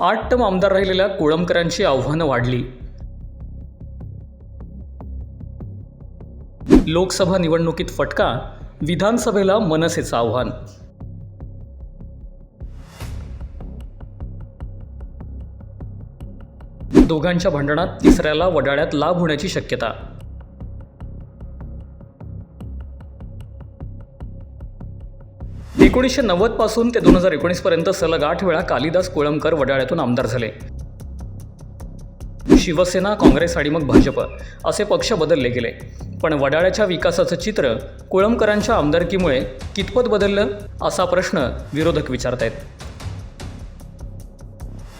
आठ टम आमदार राहिलेल्या कोळंबकरांची आव्हानं वाढली. लोकसभा निवडणुकीत फटका विधानसभेला मनसेचं आव्हान. दोघांच्या भांडणात तिसऱ्याला वडाळ्यात लाभ होण्याची शक्यता. एकोणीसशे नव्वदपासून ते दोन हजार एकोणीस पर्यंत सलग आठ वेळा कालिदास कोळंबकर वडाळ्यातून आमदार झाले. शिवसेना काँग्रेस आणि मग भाजप असे पक्ष बदलले गेले. पण वडाळ्याच्या विकासाचं चित्र कोळंबकरांच्या आमदारकीमुळे कितपत बदललं असा प्रश्न विरोधक विचारतायत.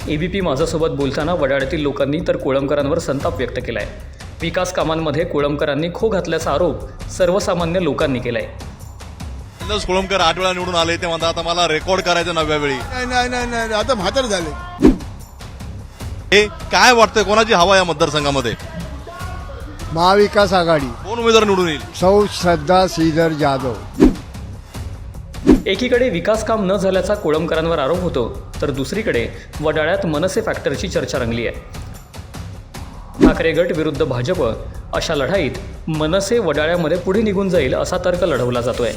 एबीपी माझ्यासोबत बोलताना वडाळ्यातील लोकांनी तर कोळंबकरांवर संताप व्यक्त केला आहे विकास कामांमध्ये कोळंबकरांनी खो घातल्याचा आरोप सर्वसामान्य लोकांनी केला आहे रामदास कोळंबकर आठ वेळा निवडून आले ते म्हणतात आता मला रेकॉर्ड करायचं नव्या वेळी. नाही नाही नाही नाही आता म्हातार झाले. हे काय वाटतंय कोणाची हवा या मतदारसंघामध्ये? महाविकास आघाडी. कोण उमेदवार निवडून येईल? सौ श्रद्धा श्रीधर जाधव. एकीकडे विकास काम न झाल्याचा कोळंबकरांवर आरोप होतो तर दुसरीकडे वडाळ्यात मनसे फॅक्टरची चर्चा रंगली आहे. ठाकरे गट विरुद्ध भाजप अशा लढाईत मनसे वडाळ्यामध्ये पुढे निघून जाईल असा तर्क लढवला जातोय.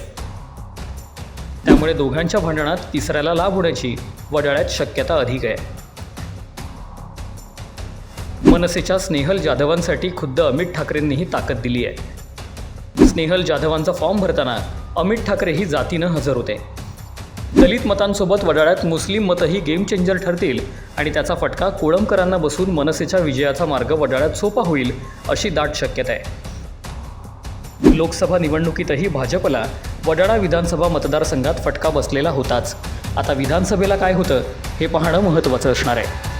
त्यामुळे दोघांच्या भांडणात तिसऱ्याला लाभ होण्याची वडाळ्यात शक्यता अधिक आहे. मनसेच्या स्नेहल जाधवांसाठी खुद्द अमित ठाकरेंनीही ताकद दिली आहे. स्नेहल जाधवांचा फॉर्म भरताना अमित ठाकरेही जातीनं हजर होते. दलित मतांसोबत वडाळ्यात मुस्लिम मतही गेम चेंजर ठरतील आणि त्याचा फटका कोळंबकरांना बसून मनसेच्या विजयाचा मार्ग वडाळ्यात सोपा होईल अशी दाट शक्यता आहे. लोकसभा निवडणुकीतही भाजपला वडाळा विधानसभा मतदारसंघात फटका बसलेला होताच. आता विधानसभेला काय होतं हे पाहणं महत्त्वाचं असणार आहे.